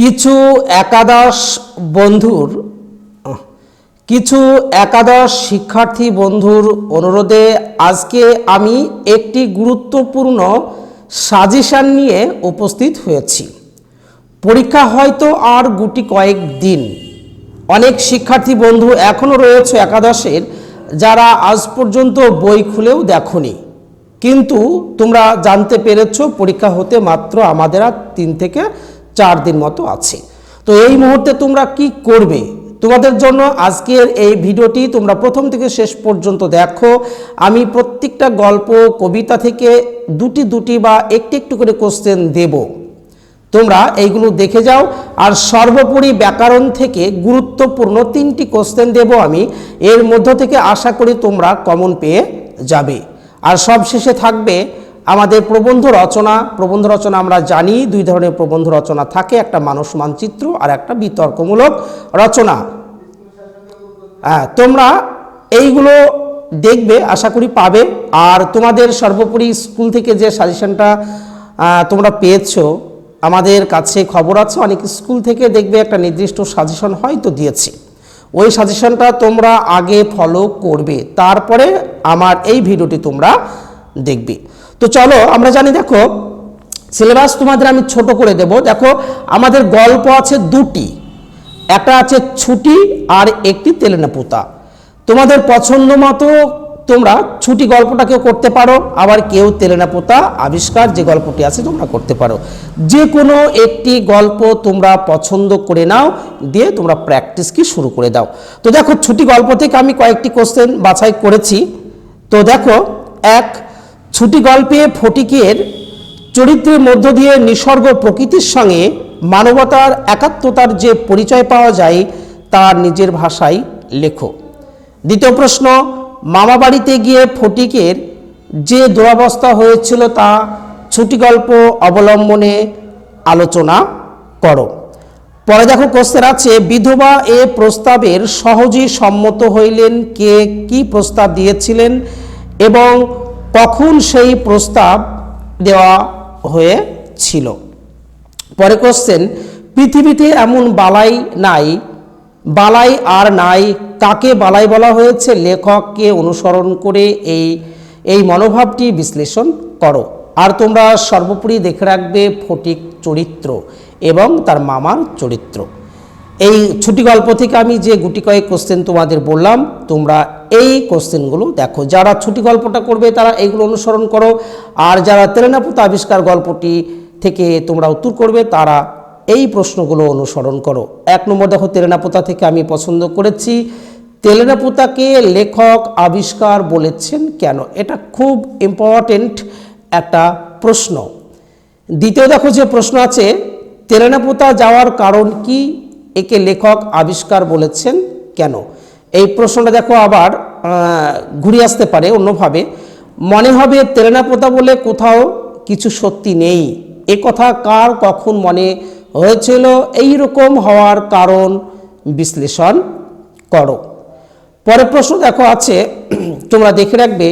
কিছু একাদশ বন্ধুর, কিছু একাদশ শিক্ষার্থী বন্ধুর অনুরোধে আজকে আমি একটি গুরুত্বপূর্ণ সাজেশান নিয়ে উপস্থিত হয়েছি। পরীক্ষা হয়তো আর গুটি কয়েক দিন। অনেক শিক্ষার্থী বন্ধু এখনও রয়েছে একাদশের, যারা আজ পর্যন্ত বই খুলেও দেখনি। কিন্তু তোমরা জানতে পেরেছ পরীক্ষা হতে মাত্র আমাদের আর তিন থেকে চার দিন মতো আছে। তো এই মুহূর্তে তোমরা কি করবে? তোমাদের জন্য আজকের এই ভিডিওটি তোমরা প্রথম থেকে শেষ পর্যন্ত দেখো। আমি প্রত্যেকটা গল্প, কবিতা থেকে দুটি দুটি বা একটি একটু করে কোশ্চেন দেবো। তোমরা এইগুলো দেখে যাও। আর সর্বোপরি ব্যাকরণ থেকে গুরুত্বপূর্ণ তিনটি কোশ্চেন দেব আমি। এর মধ্য থেকে আশা করি তোমরা কমন পেয়ে যাবে। আর সব শেষে থাকবে আমাদের প্রবন্ধ রচনা প্রবন্ধ রচনা আমরা জানি, দুই ধরনের প্রবন্ধ রচনা থাকে, একটা মানুষ মানচিত্র আর একটা বিতর্কমূলক রচনা। হ্যাঁ তোমরা এইগুলো দেখবে, আশা করি পাবে। আর তোমাদের সর্বোপরি স্কুল থেকে যে সাজেশনটা তোমরা পেয়েছ, আমাদের কাছে খবর আছে, অনেক স্কুল থেকে দেখবে একটা নির্দিষ্ট সাজেশন হয়তো দিয়েছে। ওই সাজেশনটা তোমরা আগে ফলো করবে, তারপরে আমার এই ভিডিওটি তোমরা দেখবে। তো চলো, আমরা জানি দেখো সিলেবাস তোমাদের আমি ছোট করে দেব। দেখো, আমাদের গল্প আছে দুটি। একটা আছে ছুটি আর একটি তেলেনাপুতা তোমাদের পছন্দ মতো তোমরা ছুটি গল্পটাকে করতে পারো, আবার কেউ তেলেনাপোতা আবিষ্কার যে গল্পটি আছে তোমরা করতে পারো। যে কোনো একটি গল্প তোমরা পছন্দ করে নাও, দিয়ে তোমরা প্র্যাকটিস কি শুরু করে দাও। তো দেখো, ছুটি গল্প থেকে আমি কয়েকটি কোশ্চেন বাছাই করেছি। তো দেখো, এক ছুটি গল্পে ফটিকের চরিত্রের মধ্য দিয়ে নিসর্গ প্রকৃতির সঙ্গে মানবতার একাত্মতার যে পরিচয় পাওয়া যায় তার নিজের ভাষায় লেখো। দ্বিতীয় প্রশ্ন, মামা বাড়িতে গিয়ে ফটিকের যে দুরাবস্থা হয়েছিল তা ছুটি গল্প অবলম্বনে আলোচনা করো। পরে দেখো কোশ্চেন আছে, বিধবা এ প্রস্তাবের সহজেই সম্মত হইলেন কে, কি প্রস্তাব দিয়েছিলেন এবং কখন সেই প্রস্তাব দেওয়া হয়েছিল পরে কোশ্চেন পৃথিবীতে এমন বালাই নাই, বালাই আর নাই, কাকে বালাই বলা হয়েছে? লেখককে অনুসরণ করে এই এই মনোভাবটি বিশ্লেষণ করো। আর তোমরা সর্বোপরি দেখে রাখবে ফটিক চরিত্র এবং তার মামার চরিত্র। এই ছুটি গল্প থেকে আমি যে গুটি কয়েক কোশ্চেন তোমাদের বললাম, তোমরা এই কোশ্চেনগুলো দেখো। যারা ছুটি গল্পটা করবে, তারা এইগুলো অনুসরণ করো। আর যারা তেলেনাপুত আবিষ্কার গল্পটি থেকে তোমরা উত্তর করবে, তারা এই প্রশ্নগুলো অনুসরণ করো। এক নম্বর দেখো, তেলেনাপোতা থেকে আমি পছন্দ করেছি। তেলেনাপোতাকে লেখক আবিষ্কার বলেছেন কেন? এটা খুব ইম্পর্টেন্ট একটা প্রশ্ন। দ্বিতীয় দেখো, যে প্রশ্ন আছে, তেলেনাপোতা যাওয়ার কারণ কি? একে লেখক আবিষ্কার বলেছেন কেন? এই প্রশ্নটা দেখো আবার ঘুরে আসতে পারে অন্যভাবে। মনে হবে তেলেনাপোতা বলে কোথাও কিছু সত্যি নেই। এ কথা কার কখন মনে হয়েছিল? এই রকম হওয়ার কারণ বিশ্লেষণ করো। পরের প্রশ্ন দেখো আছে, তোমরা দেখে রাখবে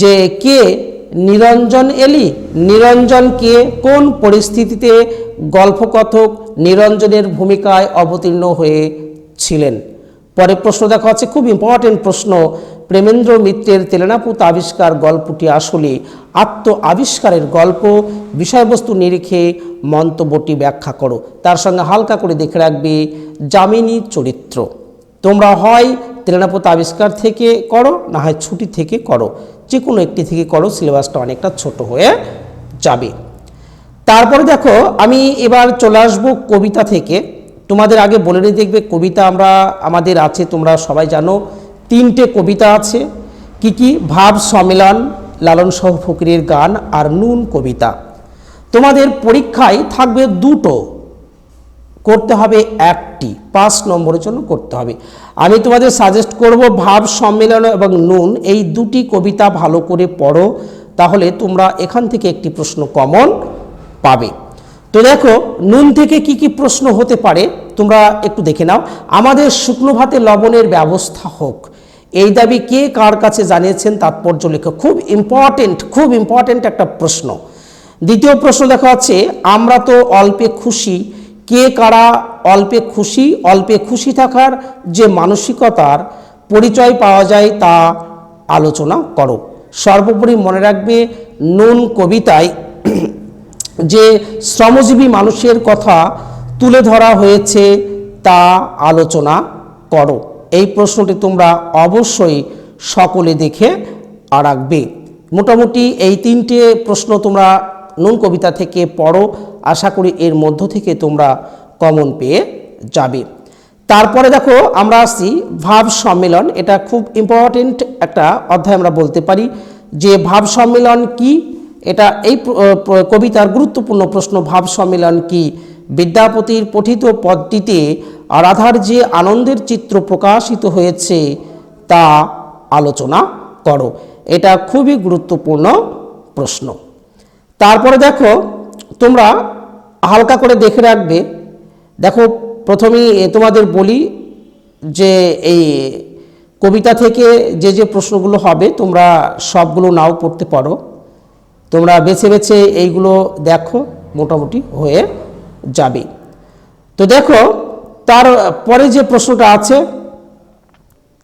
যে কে নিরঞ্জন এলি? নিরঞ্জন কে? কোন পরিস্থিতিতে গল্পকথক নিরঞ্জনের ভূমিকায় অবতীর্ণ হয়েছিলেন? পরের প্রশ্ন দেখো আছে, খুব ইম্পর্টেন্ট প্রশ্ন। প্রেমেন্দ্র মিত্রের তেলেনাপুত আবিষ্কার গল্পটি আসলে আত্ম আবিষ্কারের গল্প। বিষয়বস্তু নিরিখে মন্তব্যটি ব্যাখ্যা করো। তার সঙ্গে হালকা করে দেখে রাখবে জামিনী চরিত্র। তোমরা হয় তেলেনাপুত আবিষ্কার থেকে করো, না হয় ছুটি থেকে করো। যে কোনো একটি থেকে করো, সিলেবাসটা অনেকটা ছোট হয়ে যাবে। তারপরে দেখো, আমি এবার চলে আসব কবিতা থেকে। তোমাদের আগে বলে নিয়ে দেখবে কবিতা আমরা, আমাদের আছে, তোমরা সবাই জানো। তিনটে কবিতা আছে। কি কি? ভাব সম্মেলন, লালন সহ ফকিরের গান আর নুন কবিতা। তোমাদের পরীক্ষায় থাকবে দুটো। করতে হবে একটি। পাঁচ নম্বরের জন্য করতে হবে। আমি তোমাদের সাজেস্ট করব ভাব সম্মেলন এবং নুন। এই দুটি কবিতা ভালো করে পড়ো। তাহলে তোমরা এখান থেকে একটি প্রশ্ন কমন পাবে। তো দেখো, নুন থেকে কি কি প্রশ্ন হতে পারে? তোমরা একটু দেখে নাও। আমাদের শুকনো ভাতে লবণের ব্যবস্থা হোক। এই দাবি কে কার কাছে জানিয়েছেন তাৎপর্য লেখো খুব ইম্পর্টেন্ট খুব ইম্পর্টেন্ট একটা প্রশ্ন। দ্বিতীয় প্রশ্ন দেখা আছে আমরা তো অল্পে খুশি। কে কারা অল্পে খুশি? অল্পে খুশি থাকার যে মানসিকতার পরিচয় পাওয়া যায় তা আলোচনা করো। সর্বোপরি মনে রাখবে, নুন কবিতায় যে শ্রমজীবী মানুষের কথা তুলে ধরা হয়েছে তা আলোচনা করো। এই প্রশ্নটি তোমরা অবশ্যই সকলে দেখে রাখবে মোটামুটি এই তিনটে প্রশ্ন তোমরা নুন কবিতা থেকে পড়ো। আশা করি এর মধ্য থেকে তোমরা কমন পেয়ে যাবে। তারপরে দেখো, আমরা আসছি ভাব সম্মেলন। এটা খুব ইম্পর্টেন্ট একটা অধ্যায় আমরা বলতে পারি যে ভাব সম্মেলন কি? এটা এই কবিতার গুরুত্বপূর্ণ প্রশ্ন, ভাব সম্মেলন কি? বিদ্যাপতির পঠিত পদটিতে রাধার যে আনন্দের চিত্র প্রকাশিত হয়েছে, তা আলোচনা করো। এটা খুবই গুরুত্বপূর্ণ প্রশ্ন। তারপরে দেখো, তোমরা হালকা করে দেখে রাখবে। দেখো, প্রথমেই তোমাদের বলি যে এই কবিতা থেকে যে যে প্রশ্নগুলো হবে, তোমরা সবগুলো নাও পড়তে পারো। তোমরা বেছে বেছে এইগুলো দেখো, মোটামুটি হয়ে যাবে। তো দেখো, তার পরে যে প্রশ্নটা আছে,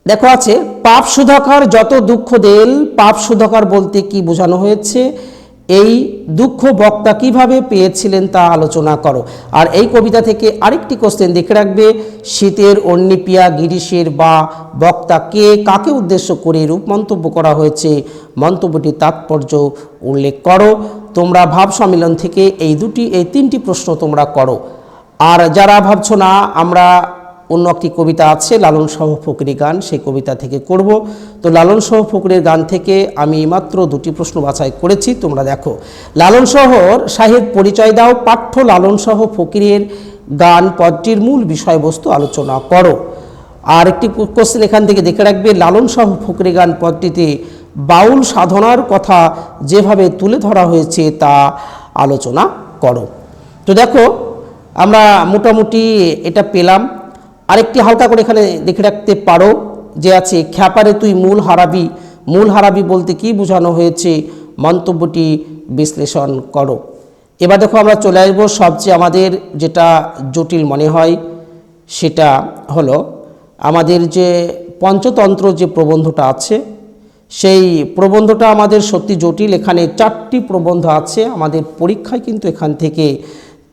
দেখো আছে, পাপ সুধাকার যত দুঃখ দেল, পাপ সুধাকার বলতে কি বোঝানো হয়েছে? এই দুঃখ বক্তা কীভাবে পেয়েছিলেন তা আলোচনা করো। আর এই কবিতা থেকে আরেকটি কোশ্চেন দেখে রাখবে, শীতের অন্নিপিয়া গিরিশের বা বক্তা কে, কাকে উদ্দেশ্য করে রূপ মন্তব্য করা হয়েছে? মন্তব্যটির তাৎপর্য উল্লেখ করো। তোমরা ভাব সম্মেলন থেকে এই দুটি, এই তিনটি প্রশ্ন তোমরা করো। আর যারা ভাবছ না, আমরা অন্য একটি কবিতা আছে, লালন সহ ফকরি গান, সেই কবিতা থেকে করব। তো লালন সহ ফকরির গান থেকে আমি মাত্র দুটি প্রশ্ন বাছাই করেছি, তোমরা দেখো। লালন শহর, সাহেব পরিচয় দাও, পাঠ্য লালন সহ ফকিরের গান পদটির মূল বিষয়বস্তু আলোচনা করো। আর একটি কোশ্চেন এখান থেকে দেখে রাখবে, লালন সহ ফকরি গান পদটিতে বাউল সাধনার কথা যেভাবে তুলে ধরা হয়েছে তা আলোচনা করো। তো দেখো, আমরা মোটামুটি এটা পেলাম। আরেকটি হালকা করে এখানে দেখে রাখতে পারো যে আছে, খ্যাপারে তুই মূল হারাবি। মূল হারাবি বলতে কি বোঝানো হয়েছে? মন্তব্যটি বিশ্লেষণ করো। এবার দেখো আমরা চলে আসব সবচেয়ে আমাদের যেটা জটিল মনে হয়, সেটা হলো আমাদের যে পঞ্চতন্ত্র যে প্রবন্ধটা আছে, সেই প্রবন্ধটা আমাদের সত্যি জটিল। এখানে চারটি প্রবন্ধ আছে, আমাদের পরীক্ষায় কিন্তু এখান থেকে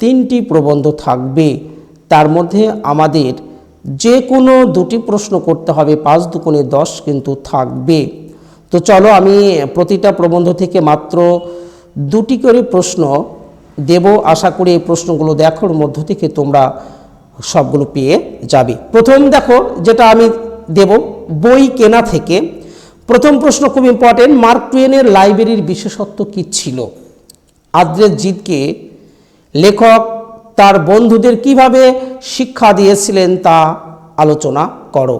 তিনটি প্রবন্ধ থাকবে। তার মধ্যে আমাদের যে কোনো দুটি প্রশ্ন করতে হবে, পাঁচ দুগুণে দশ কিন্তু থাকবে। তো চলো আমি প্রতিটা প্রবন্ধ থেকে মাত্র দুটি করে প্রশ্ন দেব। আশা করি এই প্রশ্নগুলো দেখার মধ্য থেকে তোমরা সবগুলো পেয়ে যাবে। প্রথম দেখো, যেটা আমি দেব, বই কেনা থেকে। প্রথম প্রশ্ন খুব ইম্পর্টেন্ট মার্ক টুয়েনের লাইব্রেরির বিশেষত্ব কী ছিল? আদ্রের জিতকে লেখক তার বন্ধুদের কীভাবে শিক্ষা দিয়েছিলেন তা আলোচনা করো।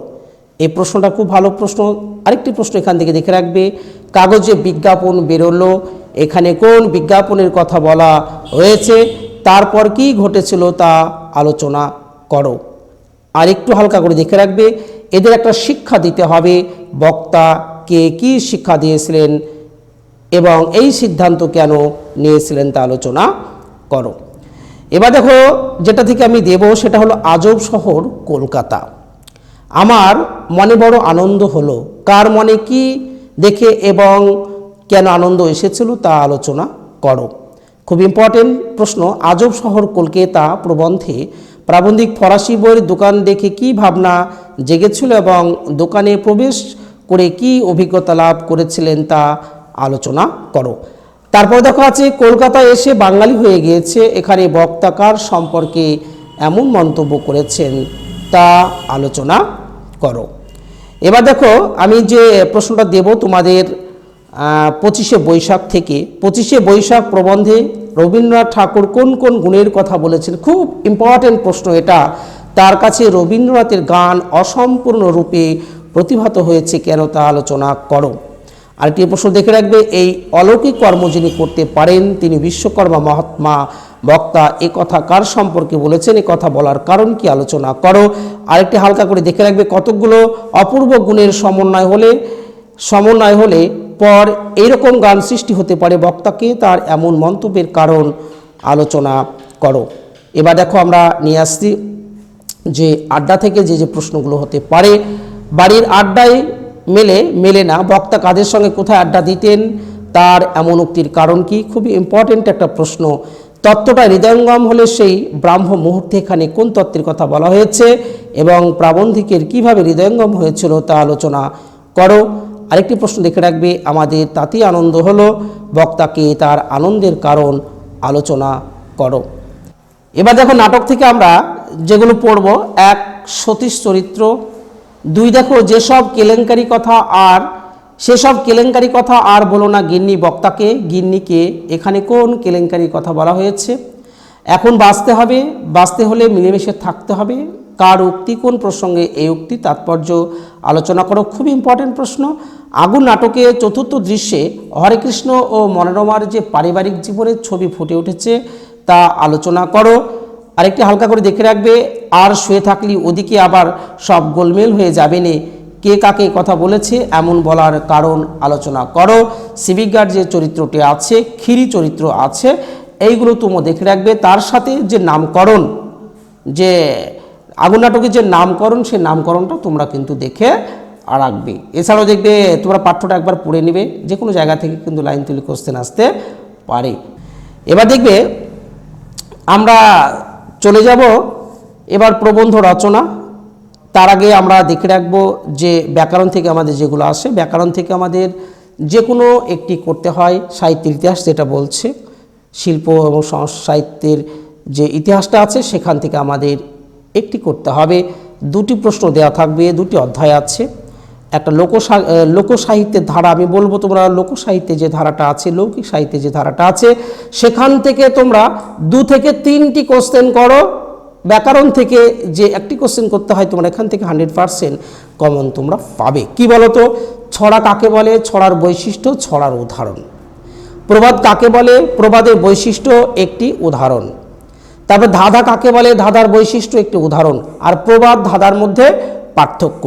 এই প্রশ্নটা খুব ভালো প্রশ্ন। আরেকটি প্রশ্ন এখান থেকে দেখে রাখবে। কাগজে বিজ্ঞাপন বেরোলো। এখানে কোন বিজ্ঞাপনের কথা বলা হয়েছে? তারপর কি ঘটেছিল তা আলোচনা করো। আর একটু হালকা করে দেখে রাখবে। এদের একটা শিক্ষা দিতে হবে। বক্তা কে কি শিক্ষা দিয়েছিলেন এবং এই সিদ্ধান্ত কেন নিয়েছিলেন তা আলোচনা করো। এবার দেখো যেটা থেকে আমি দেব সেটা হলো আজব শহর কলকাতা। আমার মনে বড় আনন্দ হলো। কার মনে কি দেখে এবং কেন আনন্দ এসেছিল তা আলোচনা করো। খুব ইম্পর্টেন্ট প্রশ্ন, আজব শহর কলকাতা প্রবন্ধে প্রাবন্ধিক ফরাসি বইয়ের দোকান দেখে কি ভাবনা জেগেছিল এবং দোকানে প্রবেশ করে কি অভিজ্ঞতা লাভ করেছিলেন তা আলোচনা করো। তারপর দেখো আছে, কলকাতায় এসে বাঙালি হয়ে গিয়েছে। এখানে বক্তাকার সম্পর্কে এমন মন্তব্য করেছেন, তা আলোচনা করো। এবার দেখো, আমি যে প্রশ্নটা দেব তোমাদের পঁচিশে বৈশাখ থেকে। পঁচিশে বৈশাখ প্রবন্ধে রবীন্দ্রনাথ ঠাকুর কোন কোন গুণের কথা বলেছেন? খুব ইম্পর্টেন্ট প্রশ্ন এটা। তার কাছে রবীন্দ্রনাথের গান অসম্পূর্ণরূপে প্রতিভাত হয়েছে কেন তা আলোচনা করো। আরেকটি প্রশ্ন দেখে রাখবে, এই অলৌকিক কর্ম যিনি করতে পারেন, তিনি বিশ্বকর্মা মহাত্মা। বক্তা, এ কথা কার সম্পর্কে বলেছেন? এ কথা বলার কারণ কি? আলোচনা করো। আরেকটি হালকা করে দেখে রাখবে, কতকগুলো অপূর্ব গুণের সমন্বয় হলে সমন্বয় হলে পর এইরকম গান সৃষ্টি হতে পারে বক্তাকে, তার এমন মন্তব্যের কারণ আলোচনা করো। এবার দেখো আমরা নিয়ে আসছি যে আড্ডা থেকে যে যে প্রশ্নগুলো হতে পারে, বাড়ির আড্ডায় মেলে মেলে না। বক্তা কাদের সঙ্গে কোথায় আড্ডা দিতেন, তার এমন উক্তির কারণ কি? খুবই ইম্পর্টেন্ট একটা প্রশ্ন। তত্ত্বটা হৃদয়ঙ্গম হলে সেই ব্রাহ্ম মুহূর্তে এখানে কোন তত্ত্বের কথা বলা হয়েছে এবং প্রাবন্ধিকের কীভাবে হৃদয়ঙ্গম হয়েছিল তা আলোচনা করো। আরেকটি প্রশ্ন দেখে রাখবে, আমাদের তাতেই আনন্দ হলো, বক্তাকে তার আনন্দের কারণ আলোচনা করো। এবার দেখো নাটক থেকে আমরা যেগুলো পড়ব, এক সতীশ চরিত্র দুই দেখো যেসব কেলেঙ্কারি কথা আর সেসব কেলেঙ্কারি কথা আর বলো না গিন্নি বক্তাকে, গিন্নিকে, এখানে কোন কেলেঙ্কারি কথা বলা হয়েছে? এখন বাঁচতে হবে, বাঁচতে হলে মিলেমিশে থাকতে হবে। কার উক্তি, কোন প্রসঙ্গে এই উক্তি, তাৎপর্য আলোচনা করো, খুব ইম্পর্টেন্ট প্রশ্ন। আগুন নাটকে চতুর্থ দৃশ্যে হরে কৃষ্ণ ও মনোরমার যে পারিবারিক জীবনের ছবি ফুটে উঠেছে, তা আলোচনা করো। আরেকটি হালকা করে দেখে রাখবে, আর শুয়ে থাকলি ওদিকে আবার সব গোলমেল হয়ে যাবে নে। কে কাকে কথা বলেছে এমন বলার কারণ আলোচনা করো। সিভিক গার্ড যে চরিত্রটি আছে খিরি চরিত্র আছে, এইগুলো তোমরা দেখে রাখবে। তার সাথে যে নামকরণ, যে আগুন নাটকের যে নামকরণ, সে নামকরণটা তোমরা কিন্তু দেখে রাখবে। এছাড়াও দেখবে, তোমরা পাঠ্যটা একবার পড়ে নেবে, যে কোনো জায়গা থেকে কিন্তু লাইন তুলি কোশ্চেন আসতে পারে। এবার দেখবে, আমরা চলে যাব। এবার প্রবন্ধ রচনা। তার আগে আমরা দেখে রাখব যে ব্যাকরণ থেকে আমাদের যেগুলো আসে, ব্যাকরণ থেকে আমাদের যে কোনো একটি করতে হয়, সাহিত্যের ইতিহাস যেটা বলছে, শিল্প এবং সাহিত্যের যে ইতিহাসটা আছে, সেখান থেকে আমাদের একটি করতে হবে। দুটি প্রশ্ন দেওয়া থাকবে, দুটি অধ্যায় আছে। একটা লোক লোকসাহিত্যের ধারা, আমি বলব তোমরা লোকসাহিত্যে যে ধারাটা আছে, লৌকিক সাহিত্যে যে ধারাটা আছে, সেখান থেকে তোমরা দু থেকে তিনটি কোশ্চেন করো। ব্যাকরণ থেকে যে একটি কোশ্চেন করতে হয়, তোমরা এখান থেকে হান্ড্রেড পারসেন্ট কমন তোমরা পাবে। কি বলো তো ছড়া কাকে বলে? ছড়ার বৈশিষ্ট্য, ছড়ার উদাহরণ। প্রবাদ কাকে বলে? প্রবাদের বৈশিষ্ট্য, একটি উদাহরণ। তারপর ধাঁধা কাকে বলে? ধাঁধার বৈশিষ্ট্য, একটি উদাহরণ। আর প্রবাদ ধাঁধার মধ্যে পার্থক্য।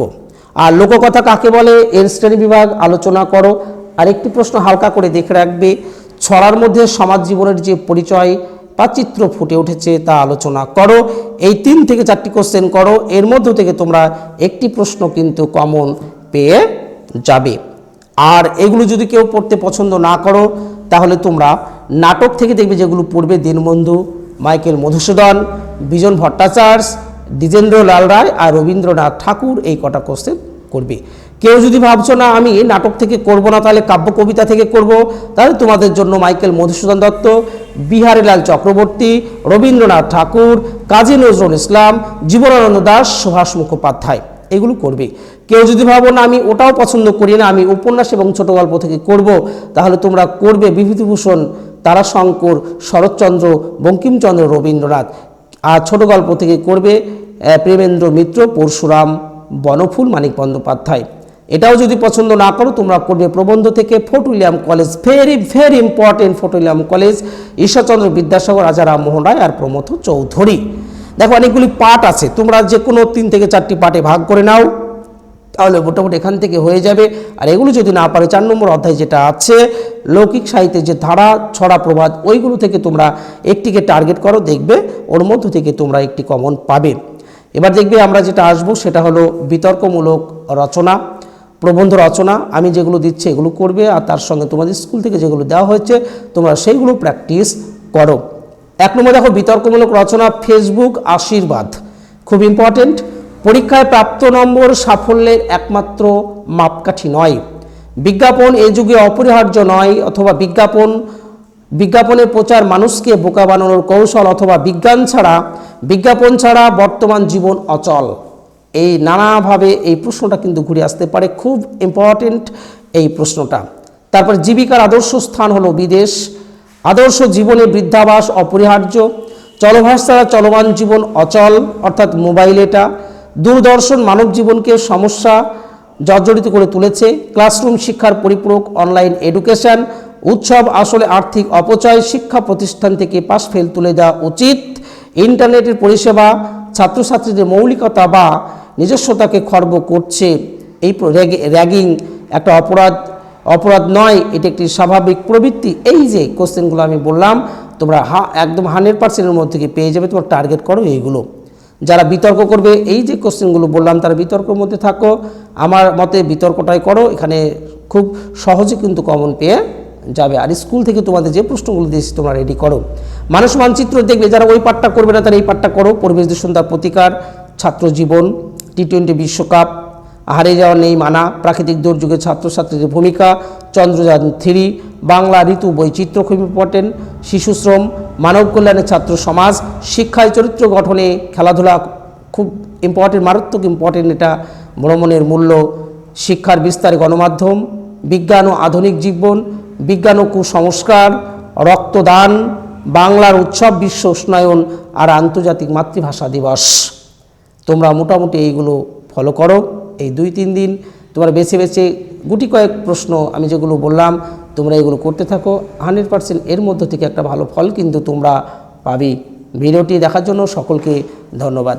আর লোককথা কাকে বলে, এর শ্রেণি বিভাগ আলোচনা করো। আর একটি প্রশ্ন হালকা করে দেখে রাখবে, ছড়ার মধ্যে সমাজ জীবনের যে পরিচয় বা চিত্র ফুটে উঠেছে তা আলোচনা করো। এই তিন থেকে চারটি কোশ্চেন করো, এর মধ্য থেকে তোমরা একটি প্রশ্ন কিন্তু কমন পেয়ে যাবে। আর এগুলো যদি কেউ পড়তে পছন্দ না করো, তাহলে তোমরা নাটক থেকে দেখবে যেগুলো পড়বে দীনবন্ধু, মাইকেল মধুসূদন, বিজন ভট্টাচার্য দ্বিজেন্দ্র লাল রায় আর রবীন্দ্রনাথ ঠাকুর। এই কটা কোশ্চেন করবে। কেউ যদি ভাবছ, না, আমি নাটক থেকে করব না, তাহলে কাব্য কবিতা থেকে করব, তাহলে তোমাদের জন্য মাইকেল মধুসূদন দত্ত বিহারীলাল চক্রবর্তী, রবীন্দ্রনাথ ঠাকুর, কাজী নজরুল ইসলাম, জীবনানন্দ দাস, সুভাষ মুখোপাধ্যায় এগুলো করবে। কেউ যদি ভাবো, না, আমি ওটাও পছন্দ করি না, আমি উপন্যাস এবং ছোট গল্প থেকে করব, তাহলে তোমরা করবে বিভূতিভূষণ, তারাশঙ্কর, শরৎচন্দ্র, বঙ্কিমচন্দ্র, রবীন্দ্রনাথ। আর ছোট গল্প থেকে করবে প্রেমেন্দ্র মিত্র, পরশুরাম। বনফুল মানিক বন্দ্যোপাধ্যায়। এটাও যদি পছন্দ না করো, তোমরা করবে প্রবন্ধ থেকে Fort William College very very important Fort William College, Ishwarchandra Vidyasagar, Raja Rammohan Roy আর প্রমথ চৌধুরী। দেখো, অনেকগুলি পার্ট আছে। তোমরা যে কোনো তিন থেকে চারটি পার্টে ভাগ করে নাও, তাহলে মোটামুটি এখান থেকে হয়ে যাবে। আর এগুলো যদি না পারে, চার নম্বর অধ্যায় যেটা আছে, লৌকিক সাহিত্যের যে ধারা, ছড়া প্রবাদ, ওইগুলো থেকে তোমরা একটিকে টার্গেট করো, দেখবে, ওর মধ্য থেকে তোমরা একটি কমন পাবে। এবার দেখবে আমরা যেটা আসব, সেটা হলো বিতর্কমূলক রচনা, প্রবন্ধ রচনা। আমি যেগুলো দিচ্ছি, এগুলো করবে আর তার সঙ্গে তোমাদের স্কুল থেকে যেগুলো দেওয়া হয়েছে, তোমরা সেইগুলো প্র্যাকটিস করো। এক নম্বর দেখো, বিতর্কমূলক রচনা, ফেসবুক আশীর্বাদ। খুব ইম্পর্টেন্ট পরীক্ষায় প্রাপ্ত নম্বর সাফল্যের একমাত্র মাপকাঠি নয়। বিজ্ঞাপন এই যুগে অপরিহার্য নয়, অথবা বিজ্ঞাপন বিজ্ঞাপনের প্রচার মানুষকে বোকা বানানোর কৌশল অথবা বিজ্ঞান ছাড়া, বিজ্ঞাপন ছাড়া বর্তমান জীবন অচল। এই নানাভাবে এই প্রশ্নটা কিন্তু ঘুরে আসতে পারে। খুব ইম্পর্টেন্ট এই প্রশ্নটা। তারপর জীবিকার আদর্শ স্থান হলো বিদেশ। আদর্শ জীবনে বৃদ্ধাবাস অপরিহার্য। চলভাস ছাড়া চলমান জীবন অচল, অর্থাৎ মোবাইল এটা। দূরদর্শন মানব জীবনকে সমস্যা জর্জরিত করে তুলেছে। ক্লাসরুম শিক্ষার পরিপূরক অনলাইন এডুকেশন উৎসব আসলে আর্থিক অপচয়, শিক্ষা প্রতিষ্ঠান থেকে পাশ ফেল তুলে দেওয়া উচিত। ইন্টারনেটের পরিষেবা, ছাত্রছাত্রীদের মৌলিকতা বা নিজস্বতাকে খর্ব করছে। এই র্যাগিং একটা অপরাধ অপরাধ নয়, এটি একটি স্বাভাবিক প্রবৃত্তি। এই যে কোশ্চেনগুলো আমি বললাম, তোমরা হা একদম হান্ড্রেড পার্সেন্টের মধ্যে থেকে পেয়ে যাবে, তোমার টার্গেট করো এইগুলো। যারা বিতর্ক করবে, এই যে কোশ্চেনগুলো বললাম, তারা বিতর্কের মধ্যে থাকো। আমার মতে বিতর্কটাই করো, এখানে খুব সহজে কিন্তু কমন পেয়ে যাবে। আর স্কুল থেকে তোমাদের যে প্রশ্নগুলো দিয়েছি, তোমরা রেডি করো। মানুষ মানচিত্র দেখবে, যারা ওই পাঠটা করবে না, তারা এই পাঠটা করো। পরিবেশ দূষণ তার প্রতিকার। ছাত্র জীবন টি টোয়েন্টি বিশ্বকাপ, হারিয়ে যাওয়া নেই মানা। প্রাকৃতিক দুর্যোগে ছাত্রছাত্রীদের ভূমিকা, চন্দ্রযান থ্রি, বাংলা ঋতু বৈচিত্র্য খুব ইম্পর্টেন্ট শিশু শ্রম, মানব কল্যাণের ছাত্র সমাজ শিক্ষায় চরিত্র গঠনে খেলাধুলা খুব ইম্পর্টেন্ট মারাত্মক ইম্পর্টেন্ট এটা ভ্রমণের মূল্য। শিক্ষার বিস্তারে গণমাধ্যম, বিজ্ঞান ও আধুনিক জীবন বিজ্ঞান ও কুসংস্কার, রক্তদান, বাংলার উৎসব, বিশ্ব উষ্ণায়ন আর আন্তর্জাতিক মাতৃভাষা দিবস। তোমরা মোটামুটি এইগুলো ফলো করো, এই দুই তিন দিন। তোমরা বেছে বেছে গুটি কয়েক প্রশ্ন আমি যেগুলো বললাম, তোমরা এগুলো করতে থাকো। হান্ড্রেড পার্সেন্ট এর মধ্য থেকে একটা ভালো ফল কিন্তু তোমরা পাবে। ভিডিওটি দেখার জন্য সকলকে ধন্যবাদ।